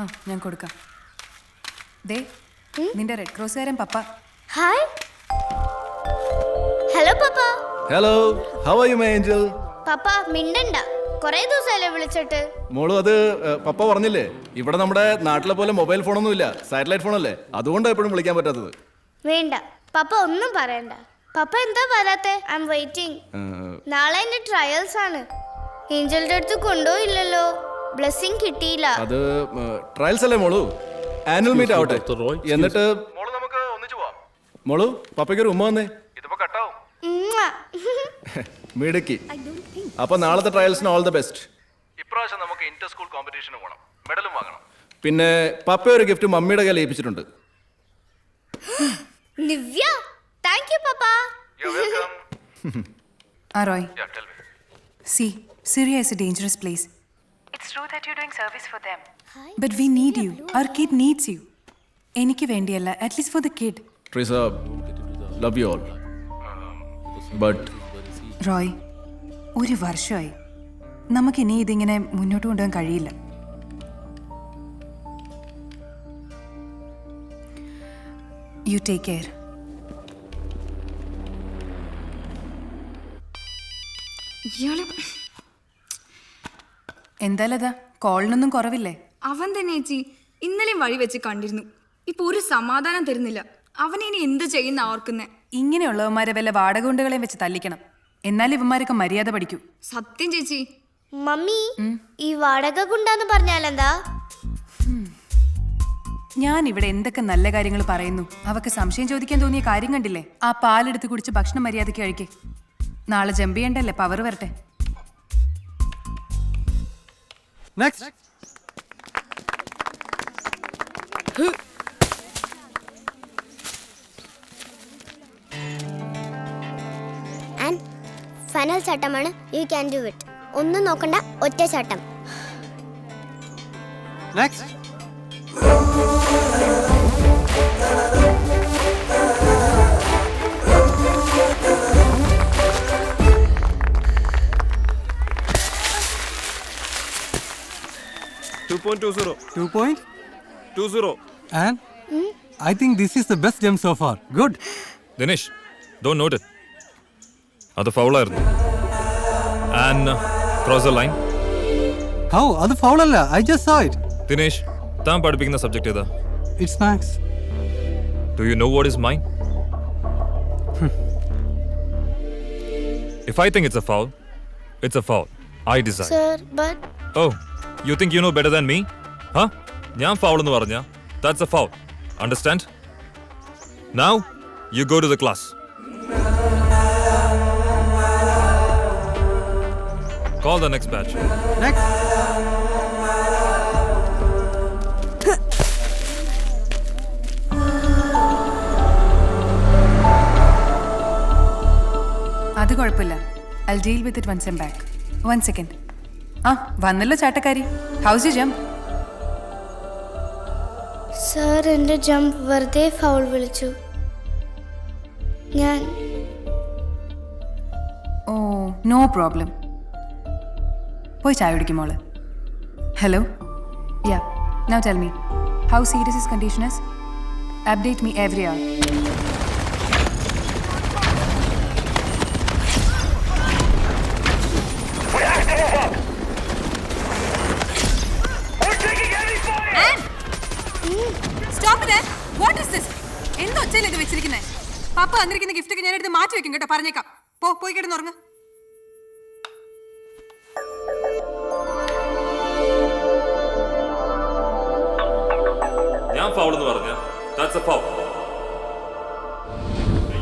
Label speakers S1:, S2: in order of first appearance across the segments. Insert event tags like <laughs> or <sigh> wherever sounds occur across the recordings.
S1: ആ ഞാൻ കൊടുക്കാം. ദേ നിന്റെ റെഡ് ക്രോസുകാരൻ പപ്പ.
S2: Hi hello papa.
S3: Hello how are you my angel
S2: പപ്പ മിണ്ടണ്ട. കുറേ ദിവസമല്ലേ വിളിച്ചിട്ട്?
S3: മോൾ അത് പപ്പ പറഞ്ഞില്ലേ? ഇവിടെ നമ്മുടെ നാട്ടിലെ പോലെ മൊബൈൽ ഫോണൊന്നും ഇല്ല. സാറ്റലൈറ്റ് ഫോണല്ലേ അതുകൊണ്ടാണ് എപ്പോഴും വിളിക്കാൻ പറ്റാത്തത്.
S2: വേണ്ട. പപ്പ ഒന്നും പറയണ്ട. പപ്പ എന്താ വരാത്തെ? ഐ എം വെയിറ്റിംഗ് നാളെ എന്റെ ട്രയൽസ് ആണ്. ഏഞ്ചലിന്റെ അടുത്ത് കൊണ്ടുപോയില്ലല്ലോ. ബ്ലെസ്സിങ് കിട്ടിയില്ല.
S3: അത് ട്രയൽസ് അല്ലേ മോളു? ആനുവൽ മീറ്റ് ആവട്ടെ. എന്നിട്ട് മോളു നമുക്ക് ഒന്നിച്ചു പോവാം. മോളു പപ്പയ്ക്ക് ഒരു ഉമ്മ വന്നേ. ഇതിപ്പോ കട്ടാവും. <laughs> മിടുക്കി. അപ്പൊ നാളത്തെ ട്രയൽസിന് ഓൾ ദ ബെസ്റ്റ് ഇപ്രാവശ്യം നമുക്ക് ഇന്റർ സ്കൂൾ കോമ്പറ്റീഷന് പോകണം മെഡലും വാങ്ങണം. പിന്നെ പപ്പ ഒരു ഗിഫ്റ്റ് മമ്മിയുടെ കയ്യിൽ ഏൽപ്പിച്ചിട്ടുണ്ട്.
S2: നിവ്യ താങ്ക് യു പപ്പ. <laughs>
S1: ആ Roy. C Syria is a dangerous place it's true that you doing service for them but we need you our kid needs you എനിക്ക് വേണ്ടിയല്ല at least for the kid
S3: Treesa love you all but
S1: Roy ഒരു വർഷമായി. നമുക്കിനി ഇതിങ്ങനെ മുന്നോട്ട് കൊണ്ടുപോകാൻ കഴിയില്ല. You take care
S4: ഇയാൾ
S1: എന്തായാലും കോളിനൊന്നും കുറവില്ലേ?
S4: അവൻ തന്നെ ചേച്ചി ഇന്നലെയും വഴി വെച്ച് കണ്ടിരുന്നു. ഇപ്പൊ ഒരു സമാധാനം തരുന്നില്ല. അവൻ ഇനി എന്ത് ചെയ്യുന്ന ഓർക്കുന്നേ?
S1: ഇങ്ങനെയുള്ളവന്മാരെ വല്ല വാടകകൊണ്ടുകളെയും വെച്ച് തല്ലിക്കണം. എന്നാൽ ഇവന്മാരൊക്കെ മര്യാദ പഠിക്കൂ.
S4: സത്യം ചേച്ചി.
S2: മമ്മി ഈ വാടക ഗുണ്ടാന്ന് പറഞ്ഞാലെന്താ?
S1: ഞാൻ ഇവിടെ എന്തൊക്കെ നല്ല കാര്യങ്ങൾ പറയുന്നു. അവക്ക് സംശയം ചോദിക്കാൻ തോന്നിയ കാര്യം കണ്ടില്ലേ? ആ പാലെടുത്ത് കുടിച്ച് ഭക്ഷണം മര്യാദയ്ക്ക് കഴിക്കേ. നാളെ ജമ്പ് ചെയ്യണ്ടല്ലേ? പവർ വരട്ടെ.
S5: നെക്സ്റ്റ്
S2: ആൻഡ് ഫൈനൽ ചട്ടമാണ്. യു ക്യാൻ ഡു ഇറ്റ് ഒന്നും നോക്കണ്ട ഒറ്റ ചട്ടം.
S5: Next
S6: Two point two zero.
S5: Two point
S6: two zero.
S5: And? Mm? I think this is the best gem so far. Good.
S6: Danish, don't note it. That's foul. And cross the line.
S5: How? That's foul. I just saw it.
S6: Danish, Dinesh, I'm going the subject.
S5: It's Max.
S6: Do you know what is mine? Hmm. if I think it's a foul, it's a foul. I
S2: decide. Sir,
S6: but. Oh. You think you know better than me ഹാ ഞാൻ foul എന്ന് പറഞ്ഞ? That's a foul understand now you go to the class Call the next batch.
S5: Next.
S1: അത് കുഴപ്പമില്ല. I deal with it once I'm back one second ആ വന്നല്ലോ ചാട്ടക്കാരി. How's you jump
S2: sir എന്റെ ജംപ് വെറുതെ ഫൗൾ വിളിച്ചു. ഞാൻ
S1: ഓ നോ പ്രോബ്ലം പോയി ചായ കുടിക്കും മോൾ. Hello yeah now tell me how serious is conditions update me every hour
S7: എന്ത് ഒച്ചയിൽ ഇത് പപ്പ വന്നിരിക്കുന്ന ഗിഫ്റ്റ് ഒക്കെ ഞാൻ എടുത്ത് മാറ്റി വെക്കും കേട്ടോ പറഞ്ഞേക്കാം. പോ പോയി കിടന്നുറങ്ങ്
S6: ഞാൻ ഫൗൾ എന്ന് പറഞ്ഞ ദാറ്റ്സ് എ ഫൗൾ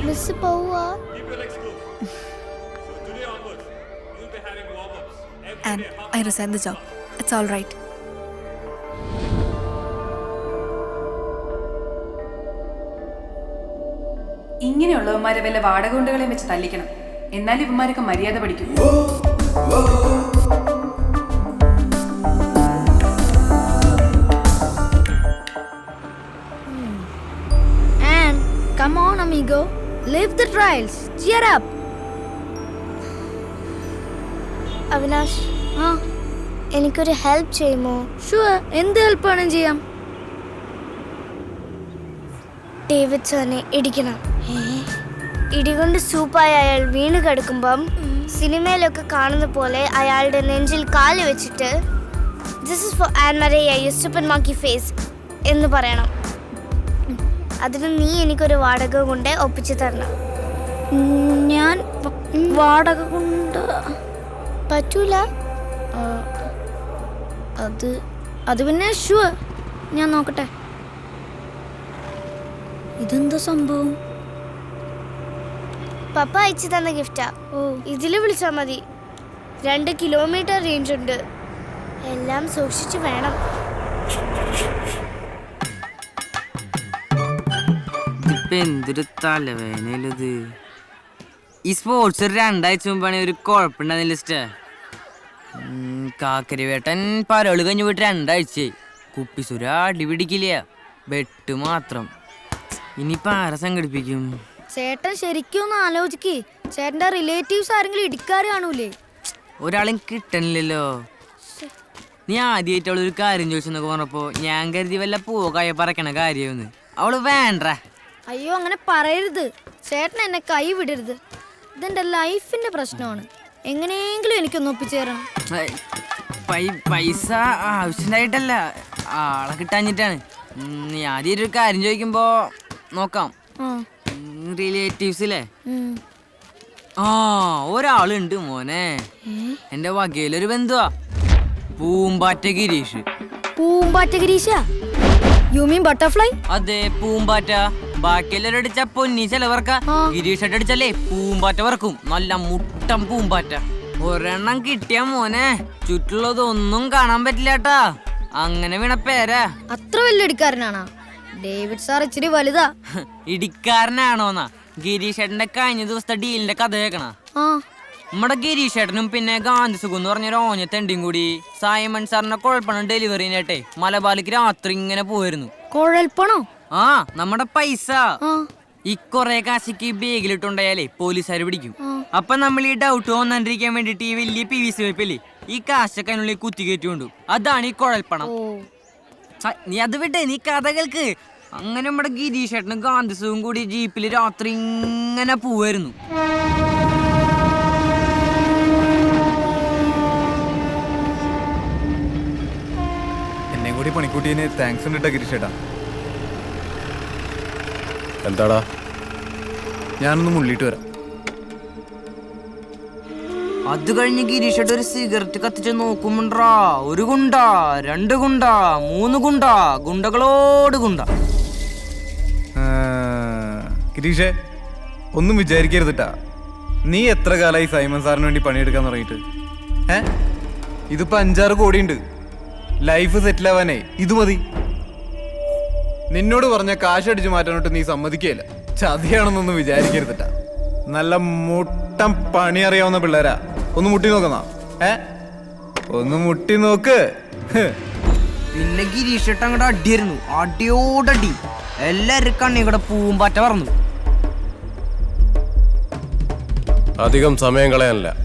S2: മിസ് പോവാ
S8: and I resign the job. It's all right.
S1: ഇങ്ങനെയുള്ളവന്മാരെ വല്ല വാടകകൊണ്ടുകളെയും വെച്ച് തല്ലിക്കണം. എന്നാൽ ഇവന്മാരൊക്കെ മര്യാദ പഠിക്കും.
S2: Come on, amigo. Live the trials. Cheer up. Avinash എനിക്കൊരു ഹെൽപ്പ് ചെയ്യുമോ?
S8: ഷുവർ എന്ത് ഹെൽപ്പ് ആണ് ചെയ്യാം?
S2: ഡേവിഡ് സാറിനെ ഇടിക്കണം. ഇടികൊണ്ട് സൂപ്പായ അയാൾ വീണ് കിടക്കുമ്പം സിനിമയിലൊക്കെ കാണുന്ന പോലെ അയാളുടെ നെഞ്ചിൽ കാൽ വെച്ചിട്ട് ദിസ് ഇസ് ഫോർ ആൻമരയ്യ യു സൂപ്പർ മാക്കി ഫേസ് എന്ന് പറയണം. അതിന് നീ എനിക്കൊരു വാടക കൊണ്ട് ഒപ്പിച്ചു തരണം.
S8: ഞാൻ വാടക കൊണ്ട്
S2: പറ്റൂല.
S8: അത് അത് പിന്നെ ഷുവർ ഞാൻ നോക്കട്ടെ. ഇതെന്താ സംഭവം?
S2: പപ്പ അയച്ചു തന്ന ഗിഫ്റ്റാ. ഓ. ഇതിൽ വിളിച്ചാൽ മതി. രണ്ട് കിലോമീറ്റർ റേഞ്ച് ഉണ്ട്. എല്ലാം സൂക്ഷിച്ചു വേണം.
S9: ഇതിപ്പോ എന്തൊരു തലവേനയിലത് ഈ സ്പോർട്സ് ഒരു രണ്ടാഴ്ച മുമ്പാണ് ഒരു കുഴപ്പമുണ്ടായിരുന്നില്ല ലിസ്റ്റ് കാക്കരിവേട്ടൻ പരോൾ കഴിഞ്ഞ് പോയിട്ട് രണ്ടാഴ്ചയായി. കുപ്പിസുര അടിപിടിക്കില്ല. വെട്ട് മാത്രം. ഇനിയിപ്പോൾ ആരെ സംഘടിപ്പിക്കും?
S8: ചേട്ടൻ ശരിക്കും ഒന്ന് ആലോചിക്ക്. ചേട്ടന്റെ റിലേറ്റീവ്സ് ആരെങ്കിലും ഇടിക്കാറ് കാണൂലേ?
S9: ഒരാളും കിട്ടണില്ലല്ലോ. നീ ആദ്യമായിട്ട് ഒരു കാര്യം ചോദിച്ചെന്നൊക്കെ പറഞ്ഞപ്പോ ഞാൻ കരുതി വല്ല പോകായ പറക്കണ കാര്യമെന്ന് അവൾ വേണ്ട.
S8: അയ്യോ അങ്ങനെ പറയരുത്. ചേട്ടൻ എന്നെ കൈ വിടരുത്. ഇതെന്റെ ലൈഫിന്റെ പ്രശ്നമാണ്. എങ്ങനെയെങ്കിലും എനിക്കൊന്ന് ഒപ്പിച്ചേരണം.
S9: പൈസ ആവശ്യമായിട്ടല്ല ആളെ കിട്ടാഞ്ഞിട്ടാണ്. നീ ആദ്യം ഒരു കാര്യം ചോദിക്കുമ്പോ നോക്കാം. റിലേറ്റീവ്സിലെ. ആ ഒരാളുണ്ട് മോനെ. എന്റെ വകയിലൊരു ബന്ധുവാ. പൂമ്പാറ്റ ഗിരീഷ്.
S8: പൂമ്പാറ്റ ഗിരീഷ? യു മീൻ ബട്ടർഫ്ലൈ
S9: അതെ പൂമ്പാറ്റ. ബാക്കിയെല്ലാവരും അടിച്ച പൊന്നി ചെലവർക്ക. ഗിരീഷ് അടിച്ചല്ലേ പൂമ്പാറ്റ വർക്കും നല്ല മുട്ടം പൂമ്പാറ്റ. ഒരെണ്ണം കിട്ടിയ മോനെ. ചുറ്റുള്ളതൊന്നും കാണാൻ പറ്റില്ല കേട്ടാ അങ്ങനെ വീണ പേരാ.
S8: അത്ര വലിയ ഇടിക്കാരനാണാ ഡേവിഡ് സാർ ഇച്ചിരി വലുതാ.
S9: ഇടിക്കാരനാണോന്നാ? ഗിരീഷ് ഏട്ടന്റെ കഴിഞ്ഞ ദിവസത്തെ ഡീലിന്റെ കഥ കേക്കണ നമ്മുടെ ഗിരീഷ് ഏട്ടനും പിന്നെ ഗാന്ധി സുഖം എന്ന് പറഞ്ഞ ഓഞ്ഞത്തെണ്ടിയും കൂടി. സായമൺ സാറിന്റെ കുഴപ്പണം ഡെലിവറിനായിട്ടെ മലബാലിക്ക് രാത്രി ഇങ്ങനെ പോയിരുന്നു.
S8: കുഴൽപ്പണോ?
S9: ആ നമ്മുടെ പൈസ. ഈ കൊറേ കാശിക്ക് ബേഗിലിട്ടുണ്ടായാലേ പോലീസുകാർ പിടിക്കും. അപ്പൊ നമ്മൾ ഈ ഡൗട്ട് വന്നിരിക്കാൻ വേണ്ടിട്ട് ഈ വലിയ പി വി സി വെപ്പില്ലേ ഈ കാശൊക്കെ അതിനുള്ളിൽ കുത്തി കയറ്റിക്കൊണ്ടു. അതാണ് ഈ കുഴൽപ്പണം. നീ അത് വിട്ടേ നീ കഥകൾക്ക് അങ്ങനെ നമ്മുടെ ഗിരീഷേട്ടനും ഗാന്ധിസും കൂടി ജീപ്പിൽ രാത്രി ഇങ്ങനെ പോവായിരുന്നു.
S3: എന്നെ കൂടി പണിക്കൂട്ടിയതിന് താങ്ക്സ് ഉണ്ട് കേട്ടോ ഗിരീഷേട്ടാ.
S10: എന്താടാ?
S3: ഞാനൊന്ന് മുള്ളിയിട്ട് വരാം.
S9: അത് കഴിഞ്ഞ് ഗിരീഷേട്ടൻ ഒരു സിഗരറ്റ് കത്തിച്ച് നോക്കുമ്പോണ്ടാ ഒരു ഗുണ്ട രണ്ട് ഗുണ്ട മൂന്ന് ഗുണ്ട ഗുണ്ടകളോട് ഗുണ്ട.
S3: ഗിരീഷേ ഒന്നും വിചാരിക്കരുതിട്ടാ. നീ എത്ര കാലമായി സൈമൺ സാറിന് വേണ്ടി പണിയെടുക്കാൻ തുടങ്ങിയിട്ട്? ഏ? ഇതിപ്പോ അഞ്ചാറ് കോടിയുണ്ട്. ലൈഫ് സെറ്റിൽ ആവാനേ ഇത് മതി. നിന്നോട് പറഞ്ഞ കാശ് അടിച്ചു മാറ്റാനോട്ട് നീ സമ്മതിക്കുകയില്ല ചതിയാണെന്നൊന്നും വിചാരിക്കരുതിട്ടാ. നല്ല മുട്ടം പണി അറിയാവുന്ന പിള്ളേരാ. ഒന്ന് മുട്ടി നോക്കുന്ന. ഏ? ഒന്ന് മുട്ടി നോക്ക്.
S9: പിന്നെ ഗിരീഷേട്ടൻ അങ്ങോട്ട് അടിയായിരുന്നു. അടിയോടടി. എല്ലാരും കണ്ണി കൂടെ പൂമ്പാറ്റ പറന്നു.
S10: അധികം സമയം കളയാനില്ല.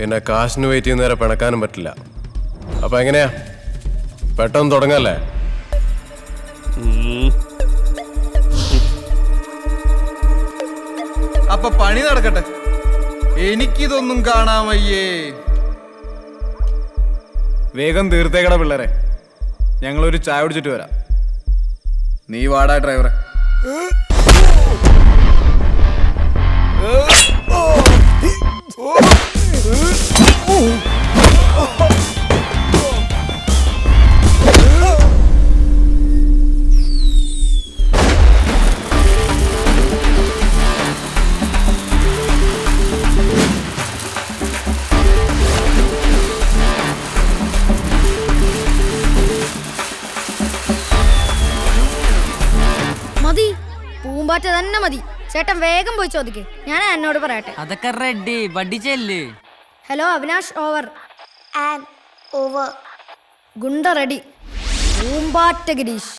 S10: പിന്നെ കാശിന് വെയിറ്റ് ചെയ്യുന്നവരെ പിണക്കാനും പറ്റില്ല. അപ്പൊ എങ്ങനെയാ? പെട്ടെന്ന് തുടങ്ങല്ലേ?
S3: അപ്പൊ പണി നടക്കട്ടെ. എനിക്കിതൊന്നും കാണാൻ വയ്യേ വേഗം തീർത്തേക്കട പിള്ളേരെ. ഞങ്ങളൊരു ചായ കുടിച്ചിട്ട് വരാം. നീ വാടാ ഡ്രൈവറെ.
S8: മതി പൂമ്പാറ്റ തന്നെ മതി. ചേട്ടൻ വേഗം പോയി ചോദിക്കേ. ഞാൻ എന്നോട് പറയട്ടെ.
S9: അതൊക്കെ റെഡി വടി ചെല്ല്.
S8: Hello Avinash over
S2: and over
S8: goonda ready Poombatta Girish.